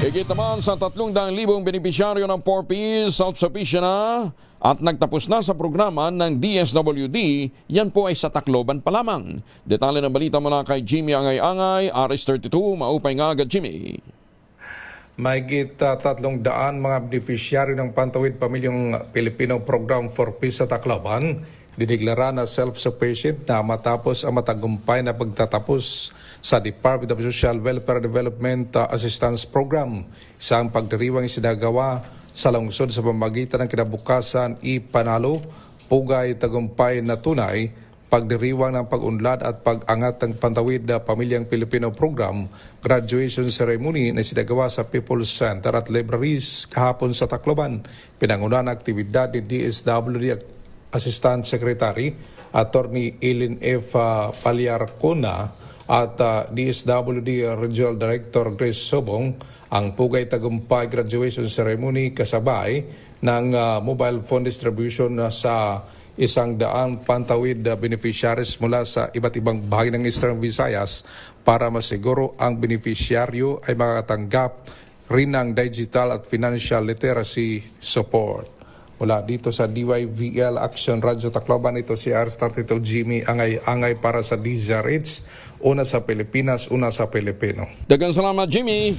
Higit naman sa 300,000 benepisyaryo ng 4Ps self-sufficient na at nagtapos na sa programa ng DSWD, yan po ay sa Tacloban pa lamang. Detalye ng balita mula kay Jimmy Angay-Angay, RS32, maupay nga agad Jimmy. Mahigit uh, tatlong daan mga beneficiary ng Pantawid Pamilyang Pilipino Program for Peace sa Tacloban dineklara na self-sufficient na matapos ang matagumpay na pagtatapos sa Department of Social Welfare Development uh, Assistance Program. Isang pagdiriwang isinagawa sa lungsod sa pamagitan ng kinabukasan ipanalo, pugay tagumpay na tunay pagdiriwang ng pag-unlad at pag-angat ng Pantawid na Pamilyang Pilipino Program, graduation ceremony na sinagawa sa People's Center at Libraries kahapon sa Tacloban. Pinangunahan ang aktibidad ni DSWD Assistant Secretary Attorney Eileen F. uh, Palyarcona at DSWD Regional Director Grace Sobong ang Pugay Tagumpay Graduation Ceremony kasabay ng uh, mobile phone distribution sa isang daang pantawid beneficiaries mula sa iba't ibang bahagi ng Eastern Visayas para masiguro ang beneficiaryo ay makatanggap rin ng digital at financial literacy support. Mula dito sa DYVL Action Radio Tacloban, ito si R32 Jimmy Angay-Angay para sa DZRH, una sa Pilipinas, una sa Pilipino. Dagan salamat Jimmy.